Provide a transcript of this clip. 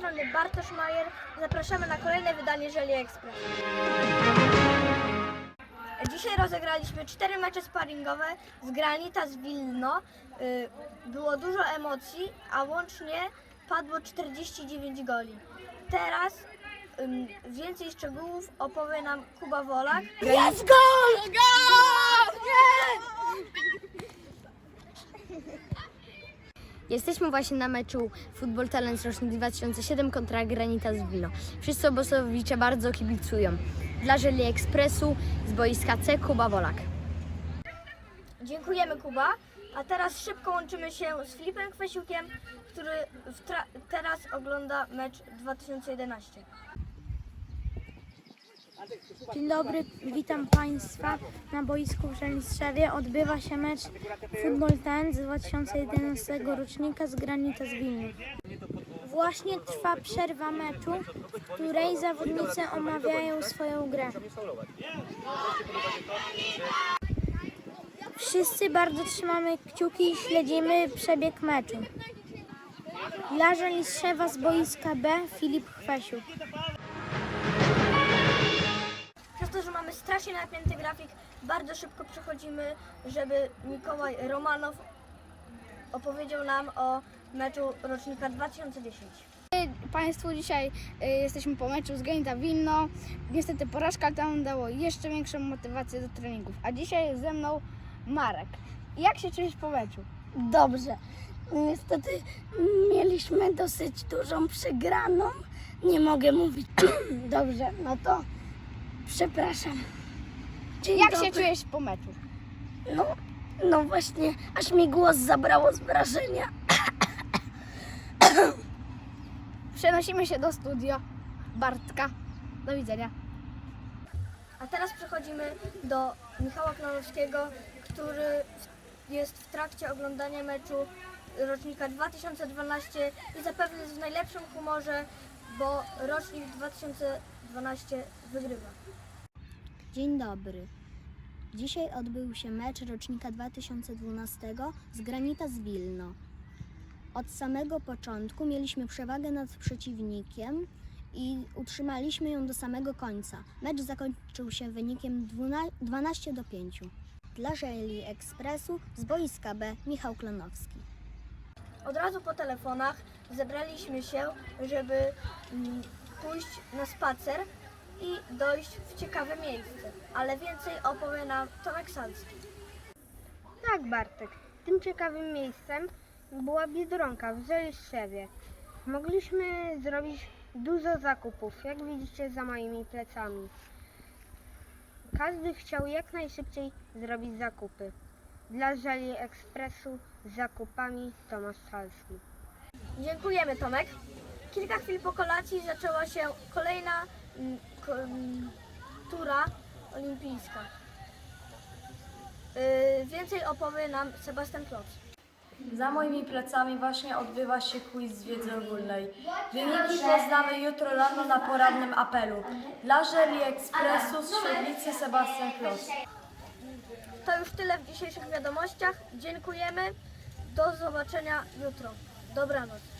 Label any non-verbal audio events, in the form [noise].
nazwy Bartosz Majer. Zapraszamy na kolejne wydanie Żeli Express. Dzisiaj rozegraliśmy cztery mecze sparingowe z Granita z Wilno. Y, Było dużo emocji, a łącznie padło 49 goli. Teraz więcej szczegółów opowie nam Kuba Wolak. Jest gol! Jesteśmy właśnie na meczu Football Talents rocznik 2007 kontra Granita z Wilno. Wszyscy obozowicze bardzo kibicują. Dla Żeli Ekspresu z boiska C Kuba Wolak. Dziękujemy Kuba. A teraz szybko łączymy się z Filipem Kwesiukiem, który teraz ogląda mecz 2011. Dzień dobry, witam Państwa na boisku w Żeliszewie. Odbywa się mecz Football Ten z 2011 rocznika z Granita z Wilna. Właśnie trwa przerwa meczu, w której zawodnicy omawiają swoją grę. Wszyscy bardzo trzymamy kciuki i śledzimy przebieg meczu. Dla Żeliszewa z boiska B Filip Chwesiuk. Strasznie napięty grafik, bardzo szybko przechodzimy, żeby Mikołaj Romanow opowiedział nam o meczu rocznika 2010. Państwu dzisiaj y, jesteśmy po meczu z Granita Wilno. Niestety porażka tam dało jeszcze większą motywację do treningów. A dzisiaj jest ze mną Marek. Jak się czujesz po meczu? Dobrze. Niestety mieliśmy dosyć dużą przegraną. Nie mogę mówić. [clears throat] Dobrze, no to przepraszam. Dzień Jak dobry. się czujesz po meczu? No, no właśnie, aż mi głos zabrało z wrażenia. Przenosimy się do studio Bartka. Do widzenia. A teraz przechodzimy do Michała Klonowskiego, który jest w trakcie oglądania meczu rocznika 2012 i zapewne jest w najlepszym humorze, bo rocznik 2012 wygrywa. Dzień dobry. Dzisiaj odbył się mecz rocznika 2012 z Granita z Wilno. Od samego początku mieliśmy przewagę nad przeciwnikiem i utrzymaliśmy ją do samego końca. Mecz zakończył się wynikiem 12 12 do 5. Dla Żeli Ekspresu z boiska B Michał Klonowski. Od razu po telefonach zebraliśmy się, żeby mm, pójść na spacer i dojść w ciekawe miejsce. Ale więcej opowie nam Tomek Salski. Tak, Bartek. Tym ciekawym miejscem była Biedronka w Żeliszewie. Mogliśmy zrobić dużo zakupów, jak widzicie za moimi plecami. Każdy chciał jak najszybciej zrobić zakupy. Dla Żeli Ekspresu z zakupami Tomasz Salski. Dziękujemy Tomek. Kilka chwil po kolacji zaczęła się kolejna mm, ko, mm, tura olimpijska. Yy, więcej opowie nam Sebastian Kloc. Za moimi plecami właśnie odbywa się quiz z wiedzy ogólnej. Wyniki poznamy jutro rano na porannym apelu. Dla Żeli Ekspresu z Świetlicy Sebastian Klos. To już tyle w dzisiejszych wiadomościach. Dziękujemy. Do zobaczenia jutro. Dobranoc.